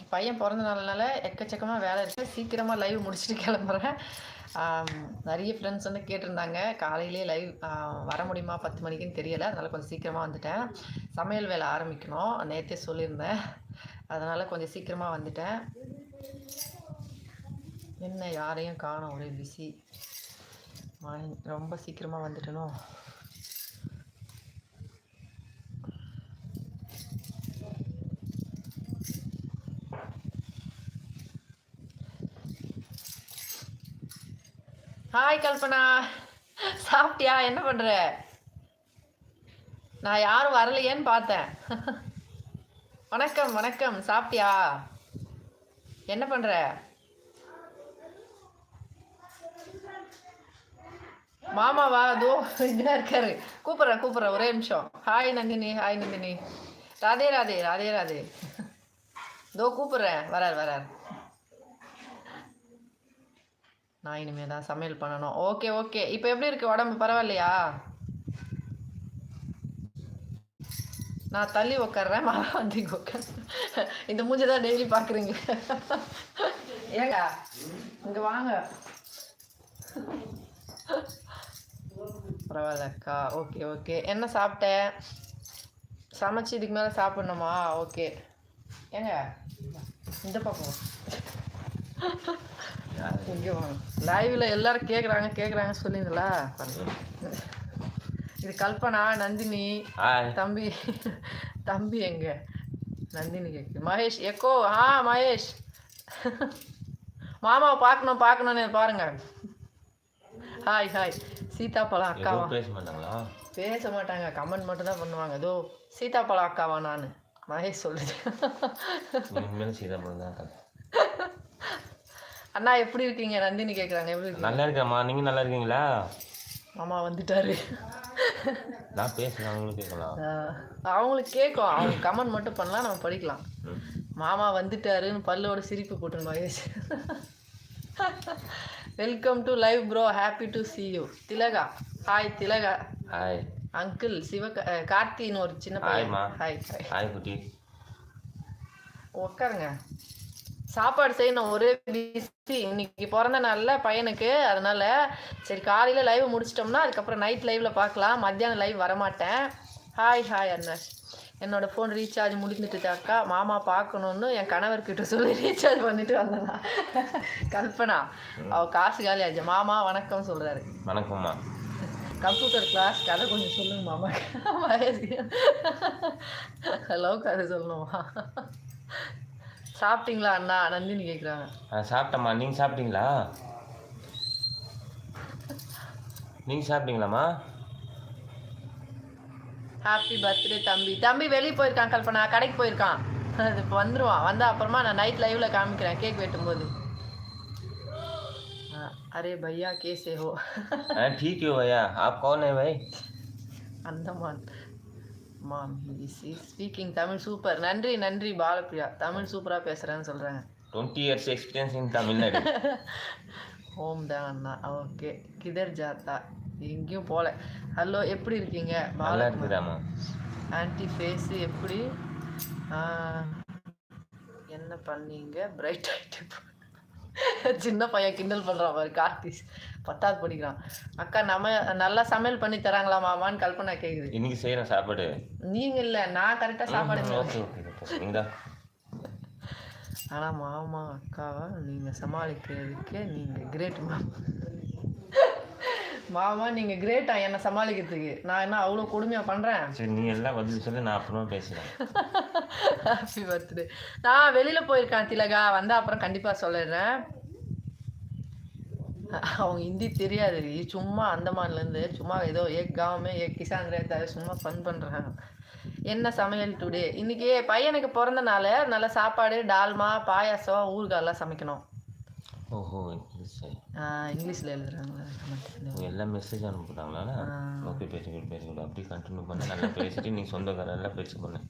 இன்னைக்கு பையன் பிறந்த நாள்னால எக்கச்சக்கமாக வேலை இருக்குது சீக்கிரமாக லைவ் முடிச்சுட்டு கிளம்புறேன். நிறைய ஃப்ரெண்ட்ஸ் வந்து கேட்டிருந்தாங்க. காலையிலே லைவ் வர முடியுமா? பத்து மணிக்குன்னு தெரியலை. அதனால் கொஞ்சம் சீக்கிரமாக வந்துட்டேன். சமையல் வேலை ஆரம்பிக்கணும். நேற்றே சொல்லியிருந்தேன். அதனால் கொஞ்சம் சீக்கிரமாக வந்துட்டேன். என்ன யாரையும் காணும். ஒரே பிஸி ரொம்ப சீக்கிரமாக வந்துட்டனும் ஹாய் கல்பனா. சாப்பிட்டியா? என்ன பண்ணுற நான் யாரும் வரலையேன்னு பார்த்தேன். வணக்கம் வணக்கம். சாப்பிட்டியா? என்ன பண்ணுற மாமாவா அதோ இங்கே இருக்காரு. கூப்பிட்றேன் கூப்பிட்றேன். ஒரே நிமிஷம். ஹாய் நந்தினி. ஹாய் நந்தினி. ராதே ராதே ராதே ராதே. தோ கூப்பிட்றேன். வரார் வரார். நான் இனிமே தான் சமையல் பண்ணணும். ஓகே ஓகே இப்போ எப்படி இருக்கு உடம்பு? பரவாயில்லையா? நான் தள்ளி உட்கார்றேன் மழை வந்து உட்கார் இந்த மூஞ்சி தான் டெய்லி பார்க்குறீங்க. ஏங்க இங்கே வாங்க. பரவாயில்லக்கா. ஓகே ஓகே என்ன சாப்பிட்டேன் சமைச்சு இதுக்கு மேலே சாப்பிட்ணுமா? ஓகே ஏங்க இந்த பக்கம் இங்கே வாங்க லைவ்ல எல்லாரும் கேட்குறாங்க கேட்குறாங்க சொல்லிங்களா இது கல்பனா நந்தினி தம்பி தம்பி எங்க? நந்தினி கேக்கு. மகேஷ் எக்கோ ஆ மகேஷ். மாமாவை பார்க்கணும் பார்க்கணும்னு பாருங்க. ஹாய் ஹாய் சீதாப்பழம் அக்காவா? பேச மாட்டாங்களா? பேச மாட்டாங்க. கமெண்ட் மட்டும் தான் பண்ணுவாங்க. ஏதோ சீதாப்பழம் அக்காவா நான்? மகேஷ் சொல்லுது. சீதாபுரம் தான் அண்ணா எப்படி இருக்கீங்க? நந்தினி கேட்குறாங்க எப்படி இருக்கீங்க? நல்லா இருக்கேம்மா. நீங்கள் நல்லா இருக்கீங்களா? மாமா வந்துட்டாரு. நான் பேசுகிறேன் அவங்களுக்கு கேட்கலாம். அவங்களுக்கு கேட்கும் அவங்க கமெண்ட் மட்டும் பண்ணலாம். நம்ம படிக்கலாம். மாமா வந்துட்டாருன்னு பல்லோட சிரிப்பு போட்டு Mahesh welcome to live bro happy to see you. Thilaka. Hi Thilaka. Hi uncle Siva கார்த்தின்னு ஒரு சின்ன. பையன். ஹாய் ஹாய் ஹாய் குட்டி. உட்காருங்க சாப்பாடு செய்யணும். ஒரே பிஸி இன்னைக்கு பிறந்த நாள்ல பையனுக்கு. அதனால சரி காலையில் லைவ் முடிச்சிட்டோம்னா அதுக்கப்புறம் நைட் லைவ்ல பார்க்கலாம். மத்தியானம் லைவ் வரமாட்டேன். ஹாய் ஹாய் அண்ணாஷ் என்னோட ஃபோன் ரீசார்ஜ் முடிஞ்சிட்டு அக்கா. மாமா பார்க்கணுன்னு என் கணவர்கிட்ட சொல்லி ரீசார்ஜ் பண்ணிட்டு வந்தேனா. கல்பனா அவ காசு காலி ஆச்சு. மாமா வணக்கம் சொல்றாரு. வணக்கம்மா. கம்ப்யூட்டர் கிளாஸ் கதை கொஞ்சம் சொல்லுங்க மாமா. ஹலோ கதை சொல்லணுமா? சாப்பிட்டீங்களா அண்ணா நந்தினி கேட்குறாங்க ஆ சாப்பிட்டம்மா நீங்கள் சாப்பிட்டீங்களா நீங்கள் சாப்பிட்டீங்களாம்மா ஹாப்பி பர்த்டே தம்பி தம்பி வெளியே போயிருக்கான் கல்பனா கடைக்கு போயிருக்கான் அது இப்போ வந்துருவான் வந்தா அப்புறமா நான் நைட் லைவ்ல காமிக்கிறேன் கேக் வெட்டும்போது ஆ, அரே பையா கேசே ஹோ हाँ ठीक है भैया आप कौन है भाई Andaman ma'am is speaking Tamil super நன்றி நன்றி பாலப்பிரியா. தமிழ் சூப்பராக பேசுகிறேன்னு சொல்கிறாங்க twenty years experience in Tamil Nadu home தான் அண்ணா. ஓகே கிதர் ஜாத்தா. எங்கேயும் போகல ஹலோ எப்படி இருக்கீங்க? நல்லா இருக்குதாமா ஆன்டி ஃபேஸ் எப்படி? என்ன பண்ணீங்க? பிரைட் ஆகிட்டு சின்ன பையன் கிண்டல் பண்ணுறான் பாரு கார்த்திஸ் பத்தாவது படிக்கிறான். அக்கா நம்ம நல்லா சமையல் பண்ணி தராங்களா மாமான்னு கல்பனா கேட்குது இன்னைக்கு செய்கிறேன் சாப்பாடு? நீங்கள் இல்லை நான் கரெக்டாக சாப்பாடு ஆனால் மாமா அக்காவா நீங்கள் சமாளிக்கிறதுக்கே நீங்கள் கிரேட் மாமா. மாமா நீங்கள் கிரேட்டா என்னை சமாளிக்கிறதுக்கு. நான் என்ன அவ்வளோ கொடுமையாக பண்ணுறேன் சரி நீ எல்லாம் பதில் சொல்லி நான் அப்புறமா பேசுகிறேன் ஹாப்பி பர்த்டே நான் வெளியில் போயிருக்கேன் திலகா. வந்தா அப்புறம் கண்டிப்பாக சொல்லிடுறேன். அவங்க ஹிந்தி தெரியாது. சும்மா அந்தமான்லேருந்து சும்மா ஏதோ ஏக் காவமே ஏக் கிசான் ரேத்தா சும்மா ஃபன் பண்ணுறாங்க என்ன சமையல் டுடே இன்னைக்கு பையனுக்கு பிறந்த நாள் நல்ல சாப்பாடு டால்மா பாயாசம் ஊறுகாயெல்லாம் சமைக்கணும். ஓஹோ ஆஹ் இங்கிலீஷில் எழுதுறாங்களா? எல்லாம் மெசேஜ் அனுப்புகிறாங்களா ஓகே பேசிக்கிட்டு பேசிக்கிட்டு அப்படி கண்டினியூ பண்ணி. நல்லா பேசிட்டு நீ சொந்தக்கார எல்லாம் பேசி பண்ணு.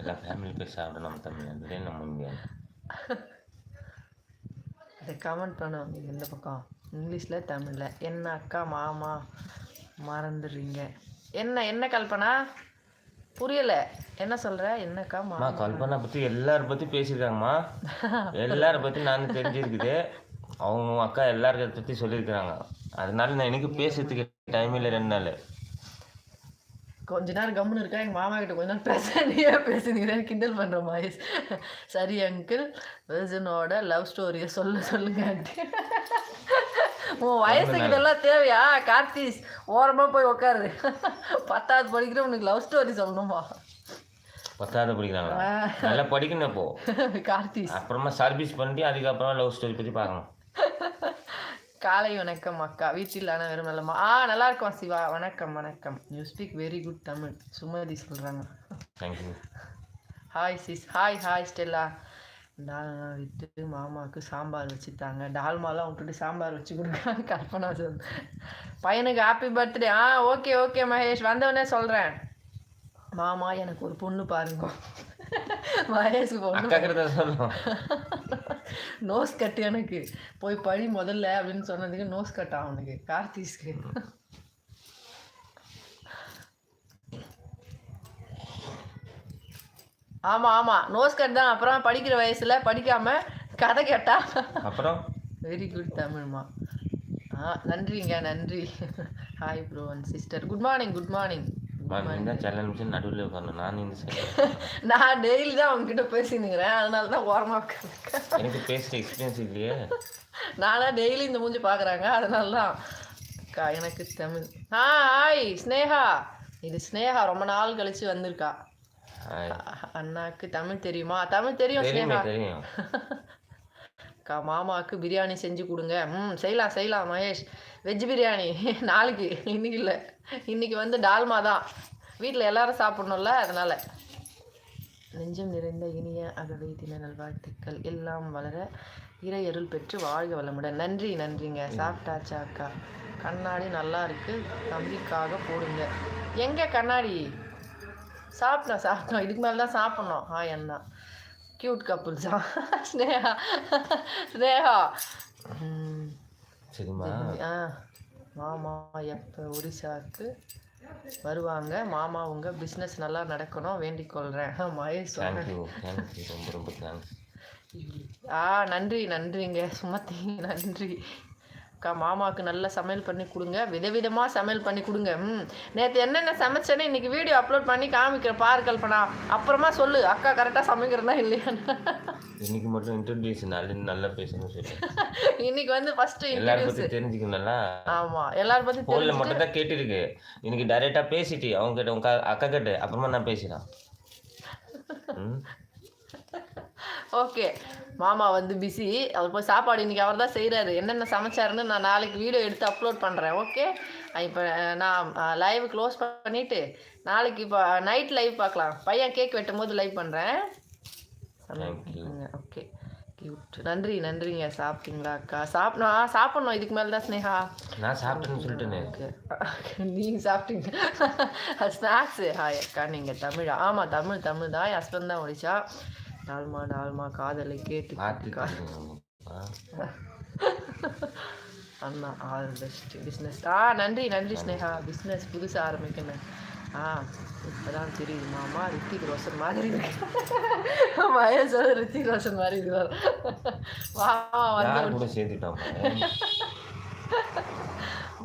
எல்லாம் ஃபேமிலி பேச சாப்பிட நம்ம தமிழ்நாட்டிலே நம்ம இங்கே இதை கமெண்ட் பண்ணுவாங்க இந்த பக்கம்? இங்கிலீஷில் தமிழில். என்ன அக்கா மாமா மறந்துடுறீங்க. என்ன என்ன கல்பனா? புரியல. என்ன சொல்ற? என்னக்கா மா கல்பனா பற்றி எல்லாரும் பற்றி பேசியிருக்காங்கம்மா எல்லாரை பற்றி நான் தெரிஞ்சிருக்குது. அவங்க அக்கா எல்லாருக்கிறத பற்றி சொல்லியிருக்கிறாங்க அதனால நான் எனக்கு பேசுறதுக்கு டைம் இல்லை ரெண்டு நாள். கொஞ்ச நேரம் கம்முன்னு இருக்கா? எங்கள் மாமா கிட்ட கொஞ்ச நேரம் பேச நீயே பேசுனீங்க கிண்டல் பண்ணுற மாதிரி. சரி அங்கிள் வெர்ஜனோட லவ் ஸ்டோரியை சொல்ல சொல்லுங்க ஆண்டி உன் வயசுக்கு இதெல்லாம் தேவையா? கார்த்திஸ் ஓரமாக போய் உட்காரு பத்தாவது படிக்கிற உனக்கு லவ் ஸ்டோரி சொல்லணுமா? பத்தாவது படிக்கிறாங்களா? நல்லா படிக்கணும் இப்போ. கார்த்திஸ் அப்புறமா சர்வீஸ் பண்ணி அதுக்கப்புறமா லவ் ஸ்டோரி பற்றி பார்க்கணும். காலை வணக்கம் அக்கா. வீட்டில் ஆனால் வெறும் நல்லமா ஆ நல்லா இருக்கும் சிவா. வணக்கம் வணக்கம். You speak very good Tamil. Sumathi சொல்கிறாங்க hi sis hi hi Stella டால்மா விட்டு மாமாவுக்கு சாம்பார் வச்சுட்டாங்க. டால்மாலாம் விட்டுட்டு சாம்பார் வச்சு கொடுங்க கல்பனா சொல் பையனுக்கு ஹாப்பி பர்த்டே ஆ ஓகே ஓகே மகேஷ். வந்தவொடனே சொல்கிறேன் மாமா எனக்கு ஒரு பொண்ணு பாருங்க. நோஸ் கட் எனக்கு. போய் பழி முதல்ல அப்படின்னு சொன்னதுக்கு நோஸ் கட் அவனுக்கு கார்த்திஸ்க்கு. ஆமா ஆமா. நோஸ் கட் தான். அப்புறம் படிக்கிற வயசுல படிக்காம கதை கேட்டா. அப்புறம்? வெரி குட் தமிழ்மா ஆ நன்றிங்க நன்றி. Hi bro and sister good morning good morning செல்ல நிமிஷம் நடுவில் உட்காரணும் நான் இந்த சைடு நான் டெய்லி தான் அவங்ககிட்ட பேசினுங்கிறேன் அதனால தான் ஓரமாக உட்காந்துருக்கேன் எனக்கு பேசுகிற எக்ஸ்பீரியன்ஸ் இல்லையே. நானா டெய்லி இந்த மூஞ்சி பார்க்குறாங்க அதனால தான். எனக்கு தமிழ். ஆ ஹாய் ஸ்னேகா. இது ஸ்னேகா ரொம்ப நாள் கழிச்சு வந்திருக்கா. அண்ணாக்கு தமிழ் தெரியுமா? தமிழ் தெரியும் ஸ்னேகா. தெரியும். மாமாவுக்கு பிரியாணி செஞ்சு கொடுங்க. ம் செய்யலாம் செய்யலாம் மகேஷ். வெஜ் பிரியாணி. நாளைக்கு. இன்னைக்கு இல்லை. இன்னைக்கு வந்து டால்மா தான் வீட்டில் எல்லாரும் சாப்பிடணும்ல அதனால. நெஞ்சம் நிறைந்த இனிய அகவை தின நல்வாழ்த்துக்கள். எல்லாம் வளர இறை அருள் பெற்று வாழ்க வளமுடன். நன்றி நன்றிங்க. சாப்பிட்டாச்சா அக்கா? கண்ணாடி நல்லா இருக்கு. தம்பிக்காக போடுங்க. எங்கே கண்ணாடி? சாப்பிட்டோம் சாப்பிட்டோம். இதுக்கு மேலே தான் சாப்பிட்ணும். ஹாய் அண்ணா. கியூட் கப்புள்ஸா ஸ்னேகா ஸ்னேகா ம், சரிம்மா ஆ மாமா எப்போ ஒரிசாவுக்கு வருவாங்க. மாமா உங்க பிஸ்னஸ் நல்லா நடக்கணும். வேண்டிக் கொள்கிறேன் மகேஷ். தேங்க்யூ தேங்க்யூ ரொம்ப ரொம்ப தேங்க்ஸ் ஆ நன்றி நன்றிங்க. சுமதி நன்றி. அக்கா மாமாவுக்கு நல்ல சமையல் பண்ணி கொடுங்க. விதவிதமாக சமையல் பண்ணி கொடுங்க. ம். நேற்று என்னென்ன சமைச்சேன்னு இன்னைக்கு வீடியோ அப்லோட் பண்ணி காமிக்கிறேன் பாரு கல்பனா. அப்புறமா சொல்லு. அக்கா கரெக்டாக சமைக்கிறதா இல்லையான்னு. இன்னைக்கு மட்டும் இன்ட்ரடியூஸ் நல்ல நல்லா பேசணும்னு சொல்லி. இன்னைக்கு வந்து ஃபஸ்ட்டு எல்லாரும் பற்றி தெரிஞ்சுக்கணும்ல? ஆமாம் எல்லாரும் பற்றி ஃபோனில் மட்டும் தான் கேட்டிருக்கு. இன்னைக்கு டைரெக்டாக பேசிட்டு அவங்க கிட்ட உங்க அக்கா கிட்ட அப்புறமா நான் பேசுகிறேன் ம்? ஓகே. மாமா வந்து பிஸி அவர் போய் சாப்பாடு இன்னைக்கு அவர் தான் செய்கிறாரு என்னென்ன சமைச்சாருன்னு நான் நாளைக்கு வீடியோ எடுத்து அப்லோட் பண்ணுறேன் ஓகே? இப்போ நான் லைவ் க்ளோஸ் பண்ணிவிட்டு நாளைக்கு இப்போ நைட் லைவ் பார்க்கலாம். பையன் கேக் வெட்டும் போது லைவ் பண்ணுறேன் Thank you. ஓகே கியூட் நன்றி நன்றிங்க. சாப்பிட்டீங்களா அக்கா? சாப்பிடணும் சாப்பிட்ணும். இதுக்கு மேலே தான் ஸ்னேகா. நான் சாப்பிட்டேன்னு சொல்லிட்டேனே. நீங்கள் சாப்பிட்டீங்க. ஸ்நாக்ஸு. ஹாய் அக்கா. நீங்கள் தமிழா. ஆமாம் தமிழ் தமிழ் தான். என் ஹஸ்பண்ட் தான் ஒடிச்சா டால்மா டால்மா காதலை கேட்டு பார்த்து அண்ணா ஆல் பெஸ்ட் பிஸ்னஸ் ஆ நன்றி நன்றி ஸ்னேகா. பிஸ்னஸ் புதுசாக ஆரம்பிக்கணும். ஆ இப்போதான் தெரியுது. மாமா ரித்திக் ரோஷன் மாதிரி இருக்கு. மகேஷோட ரித்திக் ரோஷன் மாதிரி இருக்கிறார் மாமா வந்த சேர்த்துட்டோம்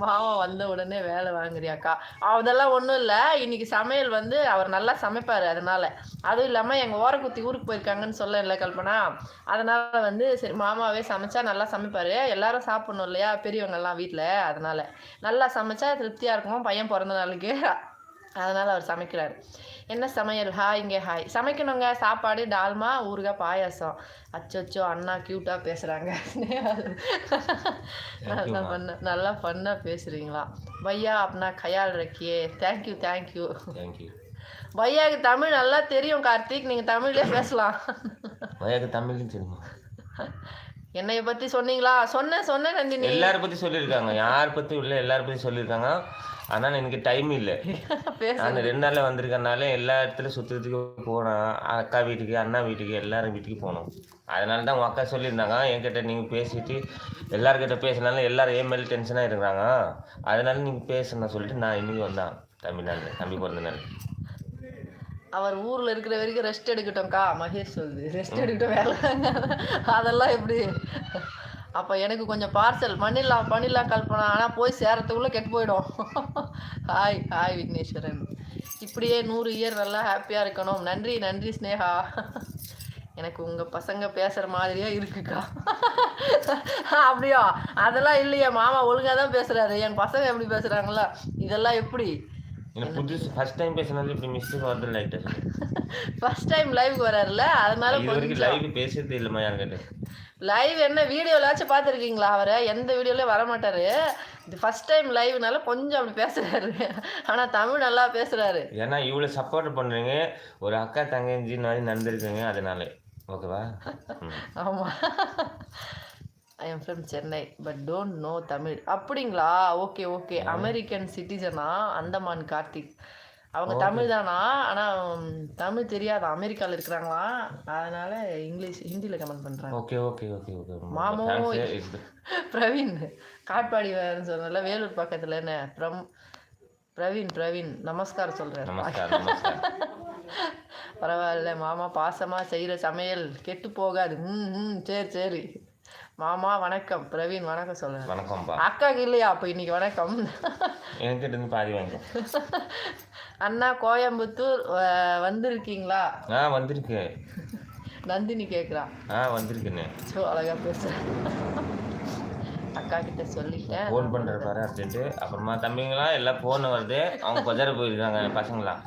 மாமா வந்த உடனே வேலை வாங்குறியாக்கா. அதெல்லாம் ஒன்றும் இல்லை. இன்னைக்கு சமையல் வந்து அவர் நல்லா சமைப்பார் அதனால. அதுவும் இல்லாமல் எங்கள் ஓரக்குத்தி ஊருக்கு போயிருக்காங்கன்னு சொல்ல இல்லை கல்பனா. அதனால வந்து சரி மாமாவே சமைச்சா நல்லா சமைப்பார். எல்லாரும் சாப்பிடணும் இல்லையா? பெரியவங்கெல்லாம் வீட்டில் அதனால நல்லா சமைச்சா திருப்தியாக இருக்கும். பையன் பிறந்த நாளுக்கு. அதனால் அவர் சமைக்கிறார். என்ன சமையல்? ஹாய்ங்க ஹாய் சமைக்கணுங்க. சாப்பாடு டால்மா ஊறுகாய் பாயாசம். அச்சோ அண்ணா க்யூட்டாக பேசுகிறாங்க நல்லா பண்ண நல்லா ஃபன்னாக பேசுகிறீங்களா பையா அப்பனா கையால் ரக்கியே. Thank you thank you thank you பையாவுக்கு Tamil நல்லா தெரியும் கார்த்திக். நீங்கள் தமிழ்லேயே பேசலாம். வயது தமிழ்னு தெரியுமா? என்னைய பற்றி சொன்னீங்களா? சொன்னேன் சொன்னேன் நந்தினி. எல்லாரும் பற்றி சொல்லியிருக்காங்க. யார் பற்றி இல்லை எல்லாரும் பற்றி சொல்லியிருக்காங்க. ஆனால் எனக்கு டைம் இல்லை. நான் ரெண்டு நாளில் வந்திருக்கனால எல்லா இடத்துலையும் சுற்றுறதுக்கு போனேன் அக்கா வீட்டுக்கு அண்ணா வீட்டுக்கு எல்லாரும் வீட்டுக்கு போனோம். அதனால தான் உங்கள் அக்கா சொல்லியிருந்தாங்க. என்கிட்ட நீங்கள் பேசிட்டு எல்லார்கிட்ட பேசினாலும் எல்லாரும் ஏன் மேலே டென்ஷனாக இருக்கிறாங்க? அதனால நீங்கள் பேசணும் சொல்லிட்டு நான் இன்னைக்கு வந்தேன். தமிழ்நாடு தம்பி பிறந்த நாள். அவர் ஊரில் இருக்கிற வரைக்கும் ரெஸ்ட் எடுக்கட்டும்க்கா. மகேஷ் சொல்லுது. ரெஸ்ட் எடுக்கட்டும் வேலை அதெல்லாம் எப்படி? அப்போ எனக்கு கொஞ்சம் பார்சல் பண்ணிடலாம் பண்ணிடலாம் கல்பனா ஆனால் போய் சேரத்துக்குள்ளே கெட்டு போயிடும். Hi hi Vigneswaran. இப்படியே நூறு இயர் நல்லா ஹாப்பியாக இருக்கணும். நன்றி நன்றி ஸ்னேகா எனக்கு உங்கள் பசங்க பேசுகிற மாதிரியே இருக்குக்கா. அப்படியா? அதெல்லாம் இல்லையே. மாமா ஒழுங்காக தான் பேசுகிறாரு என் பசங்க எப்படி பேசுகிறாங்களா இதெல்லாம் எப்படி? எனக்கு புதுசு ஃபர்ஸ்ட் டைம் பேசினது இப்படி மிஸ்டேக் வருது லைட்டாக ஃபர்ஸ்ட் டைம் லைவுக்கு வராருல்ல அதனால கொஞ்சம் லைவ் பேசுறதே இல்லைம்மா யார்கிட்ட லைவ் என்ன வீடியோலாச்சும் பார்த்துருக்கீங்களா அவரை? எந்த வீடியோலையும் வர மாட்டாரு இது ஃபர்ஸ்ட் டைம் லைவ்னால கொஞ்சம் அப்படி பேசுறாரு. ஆனால் தமிழ் நல்லா பேசுறாரு. ஏன்னா இவ்வளோ சப்போர்ட் பண்ணுறீங்க ஒரு அக்கா தங்கச்சி மாதிரி நடந்திருக்குங்க அதனால. ஓகேவா? ம். I am from Chennai but don't know Tamil அப்படிங்களா? ஓகே ஓகே அமெரிக்கன் சிட்டிசனா அந்தமான் கார்த்திக். அவங்க தமிழ் தானா? ஆனால் தமிழ் தெரியாது. அமெரிக்காவில் இருக்கிறாங்களா? அதனால இங்கிலீஷ் ஹிந்தியில் கமெண்ட் பண்ணுறாங்க ஓகே ஓகே ஓகே ஓகே மாமோ. பிரவீன். காட்பாடி வேறுன்னு சொன்னல வேலூர் பக்கத்தில் என்ன? பிரம் பிரவீன் பிரவீன். நமஸ்காரம் சொல்கிறேன் பரவாயில்ல மாமா. பாசமாக செய்கிற சமையல் கெட்டு போகாது. ம் ம் சரி சரி. மாமா வணக்கம். பிரவீன் வணக்கம் சொல்கிறேன் வணக்கம்ப்பா. அக்காக்கு இல்லையா அப்போ இன்னைக்கு வணக்கம்? என்கிட்ட இருந்து பாதி வாங்கிக்கோ. அண்ணா கோயம்புத்தூர் வந்திருக்கீங்களா? ஆ வந்திருக்கு. நந்தினி கேட்குறா ஆ வந்திருக்குண்ணே ஸோ அழகாக பேசுகிறேன் அக்கா கிட்ட சொல்லிட்டேன் ஃபோன் பண்ணுற பாரு அர்ஜென்ட்டு அப்புறமா தம்பிங்களாம் எல்லாம் ஃபோன் வருது. அவங்க பஜார் போயிருக்காங்க பசங்களாம்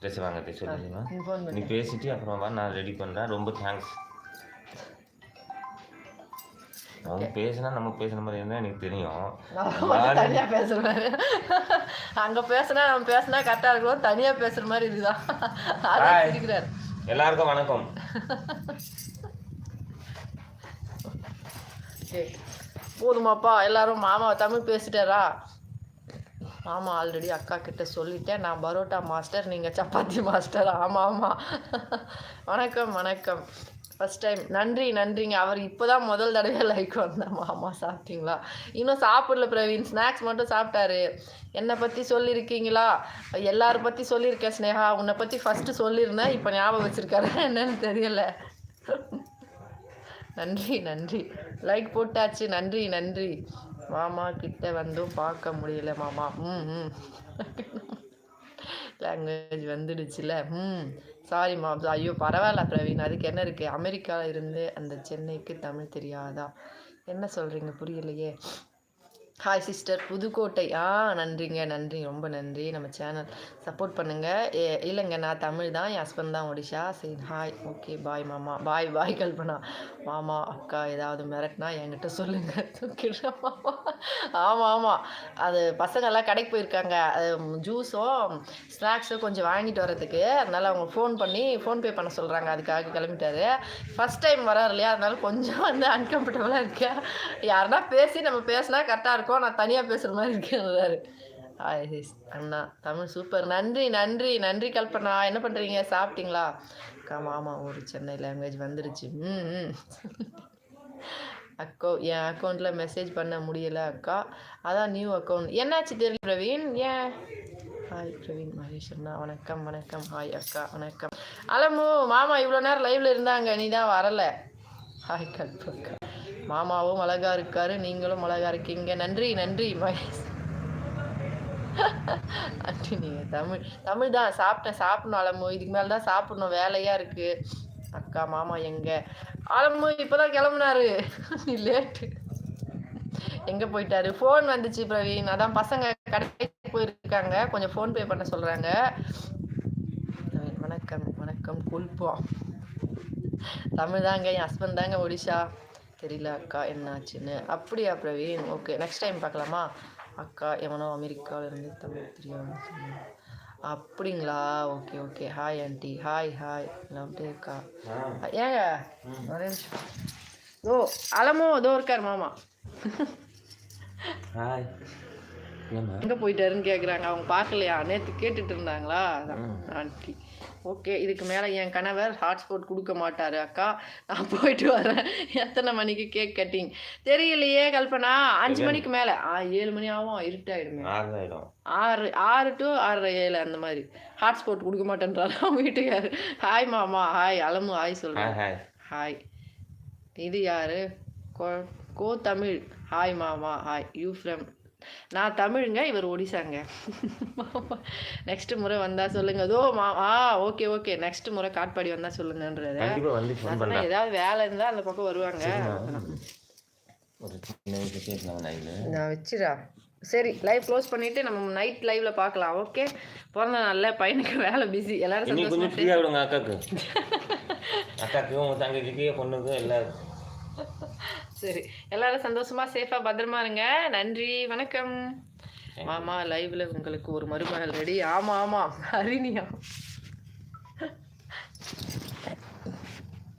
ட்ரெஸ் வாங்க சொல்லிடுமா? நீ ஃபோன் நீ பேசிட்டு அப்புறமா நான் ரெடி பண்ணுறேன் ரொம்ப தேங்க்ஸ் அவங்க பேசினா நம்ம பேசுன மாதிரி இருந்தால் எனக்கு தெரியும். தனியாக பேசுகிறேன் அங்கே பேசுனா நம்ம பேசுனா கரெக்டாக இருக்கிறோம் தனியாக பேசுகிற மாதிரி இதுதான். இருக்கிறார் எல்லாருக்கும் வணக்கம். போதுமாப்பா எல்லாரும் மாமா தமிழ் பேசிட்டாரா? மாமா ஆல்ரெடி அக்கா கிட்ட சொல்லிட்டேன். நான் பரோட்டா மாஸ்டர் நீங்கள் சப்பாத்தி மாஸ்டர் ஆமாம் ஆமாம் வணக்கம் வணக்கம். ஃபஸ்ட் டைம் நன்றி நன்றிங்க. அவர் இப்போ தான் முதல் தடவை லைக் வந்தேன் மாமா சாப்பிட்டீங்களா? இன்னும் சாப்பிடல பிரவீன். ஸ்நாக்ஸ் மட்டும் சாப்பிட்டாரு. என்னை பற்றி சொல்லியிருக்கீங்களா எல்லாரும் பற்றி சொல்லியிருக்கேன் ஸ்னேகா. உன்னை பற்றி ஃபஸ்ட்டு சொல்லியிருந்தேன் இப்போ ஞாபகம் வச்சுருக்காரு. என்னன்னு தெரியல. நன்றி நன்றி. லைக் போட்டாச்சு. நன்றி நன்றி. மாமா கிட்ட வந்தும் பார்க்க முடியல மாமா. ம் ம். லாங்குவேஜ் வந்துடுச்சுல? ம் சாரி மா ஐயோ பரவாயில்ல பிரவீன். அதுக்கு என்ன இருக்குது அமெரிக்காவில் இருந்து அந்த சென்னைக்கு தமிழ் தெரியாதா? என்ன சொல்கிறீங்க புரியலையே. ஹாய் சிஸ்டர் புதுக்கோட்டை ஆ நன்றிங்க நன்றி. ரொம்ப நன்றி. நம்ம சேனல் சப்போர்ட் பண்ணுங்கள் இல்லைங்க நான் தமிழ் தான். என் ஹஸ்பண்ட் தான் ஒடிஷா. சரி ஹாய் ஓகே பாய் மாமா. பாய் பாய் கல்பனா. மாமா அக்கா ஏதாவது மிரட்டினா என்கிட்ட சொல்லுங்கள் தூக்கிடுற மாமா. ஆமாம் ஆமாம் அது பசங்கள்லாம் கடைக்கு போயிருக்காங்க. ஜூஸும் ஸ்நாக்ஸும் கொஞ்சம் வாங்கிட்டு வரதுக்கு அதனால் அவங்க ஃபோன் பண்ணி ஃபோன்பே பண்ண சொல்கிறாங்க அதுக்காக கிளம்பிட்டாரு. ஃபஸ்ட் டைம் வராரு இல்லையா? அதனால கொஞ்சம் வந்து அன்கம்ஃபர்டபுளாக இருக்கேன். யாருன்னா பேசி நம்ம பேசினா கரெக்டாக இருக்கும் நான் தனியாக பேசுகிற மாதிரி இருக்கேன் ஹாய் அண்ணா தமிழ் சூப்பர் நன்றி நன்றி நன்றி கல்பனா. என்ன பண்ணுறீங்க சாப்பிட்டீங்களா? அக்கா மாமா ஒரு சென்னை லாங்குவேஜ் வந்துடுச்சு ம் ம். அக்கோ என் அக்கௌண்ட்டில் மெசேஜ் பண்ண முடியல அக்கா. அதான் நியூ அக்கௌண்ட் என்னாச்சு தெரியல பிரவீன்? ஏன்? ஹாய் பிரவீன் மகேஷ் அண்ணா. வணக்கம் வணக்கம். ஹாய் அக்கா. வணக்கம். அலமு மாமா இவ்வளோ நேரம் லைவ்ல இருந்தாங்க. நீ தான் வரலை. ஹாய் கல்பக்கா மாமாவும் அழகா இருக்காரு நீங்களும் அழகா இருக்கீங்க. நன்றி நன்றி மகேஷ். நன்றி நீங்கள் தமிழ் தமிழ் தான். சாப்பிட்டேன் சாப்பிடணும் அலமு இதுக்கு மேலே தான் சாப்பிடணும். வேலையாக இருக்குது அக்கா மாமா எங்கே? அலமு இப்போ தான் கிளம்புனாரு லேட்டு எங்கே போயிட்டாரு? ஃபோன் வந்துச்சு பிரவீன். அதான் பசங்க கடைக்கு போயிருக்காங்க. கொஞ்சம் ஃபோன் பே பண்ண சொல்கிறாங்க வணக்கம் வணக்கம். குல்போம் தமிழ் தாங்க என் ஹஸ்பண்ட் தாங்க ஒடிஷா. தெரியல அக்கா என்னாச்சுன்னு. அப்படியா பிரவீன்? ஓகே நெக்ஸ்ட் டைம் பார்க்கலாமா? அக்கா எவனோ அமெரிக்காவில் இருந்து தமிழ் தெரியாம சொன்னான். அப்படிங்களா? Okay okay hi aunty hi hi லவ்டே அக்கா ஏங்க? ஒரே நிமிஷம். ஓ அலமோ இதோ இருக்கார் மாமா. ஹாய் எங்கே போயிட்டாருன்னு கேட்குறாங்க அவங்க பார்க்கலையா? நேற்று கேட்டுட்டு இருந்தாங்களா? ஆண்டி. ஓகே இதுக்கு மேலே என் கணவர் ஹாட்ஸ்பாட் கொடுக்க மாட்டாரு அக்கா. நான் போயிட்டு வரேன். எத்தனை மணிக்கு கேக் கட்டிங் தெரியலையே கல்பனா. அஞ்சு மணிக்கு மேலே. ஆ ஏழு மணி ஆகும். இருட்டாயிடுமே. ஆறு ஆறு டு ஆறரை ஏழு அந்த மாதிரி. ஹாட்ஸ்பாட் கொடுக்க மாட்டேன்றாலும் வீட்டுக்காரு. ஹாய் மாமா. ஹாய் அலமு. ஹாய் சொல்கிறேன் ஹாய் இது யாரு? Go go Tamil. ஹாய் மாமா. ஹாய் யூ ஃப்ரம் நான் தமிழுங்க இவர் ஒடிசாங்க. நெக்ஸ்ட் முறை வந்தா சொல்லுங்க. அதோ மா ஆ ஓகே ஓகே. நெக்ஸ்ட் முறை காட்பாடி வந்தா சொல்லுங்கன்றது. ஏதாவது வேலை இருந்தா அந்த பக்கம் வருவாங்க. நான் வச்சிரா சரி லைவ் க்ளோஸ் பண்ணிட்டு நம்ம நைட் லைவ்ல பார்க்கலாம். ஓகே பிறந்த நாள்ல பையனுக்கு வேலை பிஸி எல்லாரும் சந்தோஷமா கொஞ்சம் ஃப்ரீயாக விடுங்க அக்காக்கு. அக்காக்கு உங்கள் தங்கச்சிக்கு பொண்ணுக்கு எல்லாருக்கும். சரி. எல்லாரும் சந்தோஷமா சேஃபா பத்திரமா இருங்க. நன்றி வணக்கம். மாமா லைவ்ல உங்களுக்கு ஒரு மருமகள் ரெடி ஆமா ஆமா. ஹரிணியா